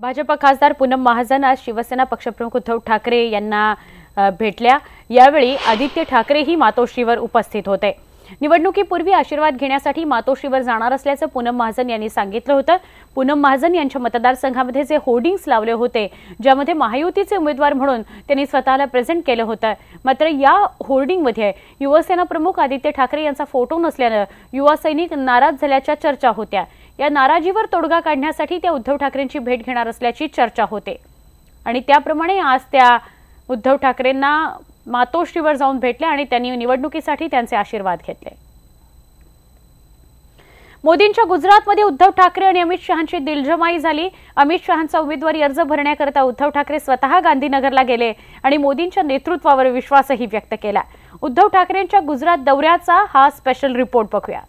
भाजप खासदार पूनम महाजन आज शिवसेना पक्षप्रमुख उद्धव ठाकरे यांना भेटल्या. यावेळी आदित्य ठाकरेही मातोश्रीवर उपस्थित होते. निवडणुकीपूर्वी आशीर्वाद घेण्यासाठी मातोश्रीवर जाणार असल्याचं पूनम महाजन यांनी सांगितलं होतं. पूनम महाजन यांच्या मतदारसंघामध्ये जे होर्डिंग्स लावले होते ज्यामध्ये महायुतीचे उमेदवार म्हणून त्यांनी स्वतःला प्रेझेंट केलं होतं. मात्र या होर्डिंगमध्ये युवासेना प्रमुख आदित्य ठाकरे यांचा फोटो नसल्यानं युवा सैनिक नाराज झाल्याच्या चर्चा होत्या. या नाराजीवर तोडगा काढण्यासाठी त्या उद्धव ठाकरेंची भेट घेणार असल्याची चर्चा होते. आणि त्याप्रमाणे आज त्या उद्धव ठाकरेंना मातोश्रीवर जाऊन भेटले आणि त्यांनी निवडणुकीसाठी त्यांचे आशीर्वाद घेतले. मोदींच्या गुजरातमध्ये उद्धव ठाकरे आणि अमित शहांची दिलजमाई झाली. अमित शहांचा उमेदवारी अर्ज भरण्याकरता उद्धव ठाकरे स्वतः गांधीनगरला गेले आणि मोदींच्या नेतृत्वावर विश्वासही व्यक्त केला. उद्धव ठाकरेंच्या गुजरात दौऱ्याचा हा स्पेशल रिपोर्ट बघूया.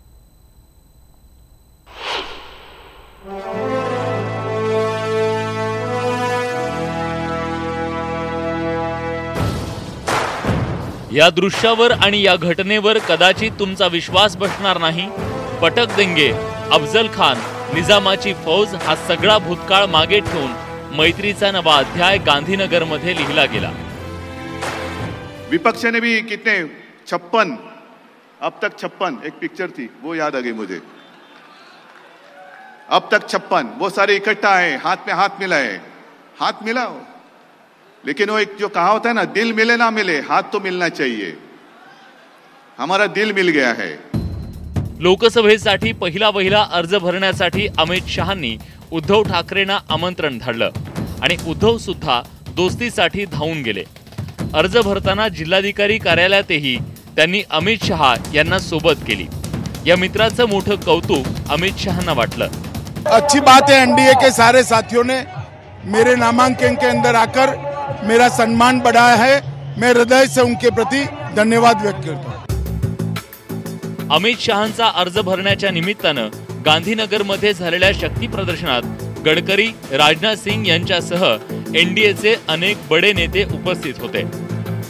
या दृश्यावर आणि या घटनेवर कदाचित तुमचा विश्वास बसणार नाही. पटक देंगे अफजल खान निजामाची फौज हा सगळा भूतकाळ मागे ठेवून मैत्रीचा नवा अध्याय गांधीनगरमध्ये लिहिला गेला. विपक्ष ने भी कितने छप्पन अब तक छप्पन एक पिक्चर थी वो याद आ गई मुझे. अब तक छप्पन वो सारे इकट्ठा है हाथ में हाथ मिलाए हाथ मिलाओ. लेकिन वो एक जो कहा होता है ना दिल मिले ना मिले हाथ तो मिलना चाहिए। हमारा दिल मिल गया है। लोकसभेसाठी पहिला वहिला अर्ज भरण्यासाठी अमित शहांनी उद्धव ठाकरेंना आमंत्रण धाडलं आणि उद्धव सुद्धा दोस्तीसाठी धावून गेले. अर्ज भरताना जिल्हाधिकारी कार्यालयातही त्यांनी अमित शहा यांना सोबत केली. या मित्राचं मोठं कौतुक अमित शहांना वाटलं. अच्छी बात है एनडीए के सारे साथियों ने मेरे नामांकन के अंदर आकर मेरा सम्मान बढ़ाया है। मैं हृदय से उनके प्रति धन्यवाद व्यक्त करता हूँ। अमित शहांचा अर्ज भरण्याच्या निमित्तानं गांधीनगरमध्ये झालेल्या शक्ती प्रदर्शनात गडकरी राजनाथ सिंग यांच्यासह एनडीएचे अनेक बडे नेते उपस्थित होते.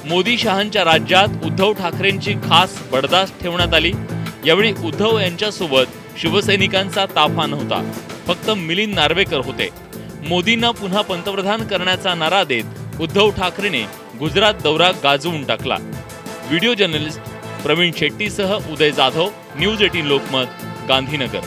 मोदी शहांच्या राज्यात उद्धव ठाकरेंची खास बडदास्त ठेवण्यात आली. यावेळी उद्धव यांच्यासोबत शिवसैनिकांचा ताफा नव्हता फक्त मिलिंद नार्वेकर होते. मोदींना पुन्हा पंतप्रधान करण्याचा नारा देत उद्धव ठाकरेने गुजरात दौरा गाजवून टाकला. व्हिडिओ जर्नलिस्ट प्रवीण शेट्टीसह उदय जाधव न्यूज एटीन लोकमत गांधीनगर.